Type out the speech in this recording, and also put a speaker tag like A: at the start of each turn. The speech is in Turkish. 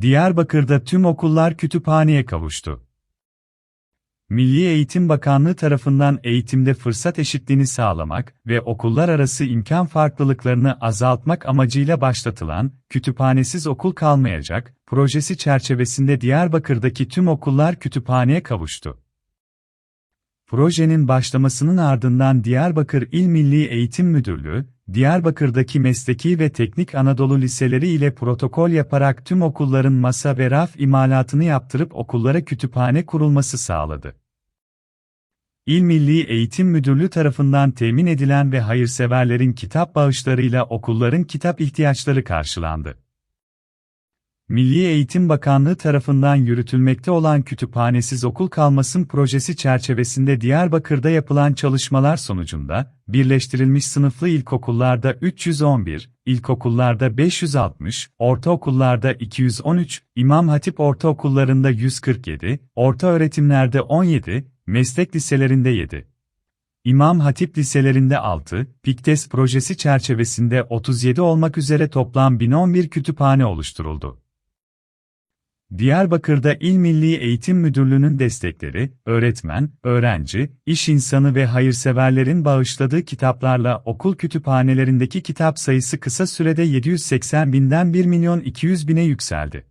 A: Diyarbakır'da tüm okullar kütüphaneye kavuştu. Milli Eğitim Bakanlığı tarafından eğitimde fırsat eşitliğini sağlamak ve okullar arası imkan farklılıklarını azaltmak amacıyla başlatılan Kütüphanesiz Okul Kalmayacak projesi çerçevesinde Diyarbakır'daki tüm okullar kütüphaneye kavuştu. Projenin başlamasının ardından Diyarbakır İl Milli Eğitim Müdürlüğü, Diyarbakır'daki mesleki ve teknik Anadolu liseleri ile protokol yaparak tüm okulların masa ve raf imalatını yaptırıp okullara kütüphane kurulması sağladı. İl Milli Eğitim Müdürlüğü tarafından temin edilen ve hayırseverlerin kitap bağışlarıyla okulların kitap ihtiyaçları karşılandı. Milli Eğitim Bakanlığı tarafından yürütülmekte olan Kütüphanesiz Okul Kalmasın projesi çerçevesinde Diyarbakır'da yapılan çalışmalar sonucunda, birleştirilmiş sınıflı ilkokullarda 311, ilkokullarda 560, ortaokullarda 213, İmam Hatip ortaokullarında 147, orta öğretimlerde 17, meslek liselerinde 7. İmam Hatip liselerinde 6, PİKTES projesi çerçevesinde 37 olmak üzere toplam 1011 kütüphane oluşturuldu. Diyarbakır'da İl Milli Eğitim Müdürlüğü'nün destekleri, öğretmen, öğrenci, iş insanı ve hayırseverlerin bağışladığı kitaplarla okul kütüphanelerindeki kitap sayısı kısa sürede 780 binden 1 milyon 200 bine yükseldi.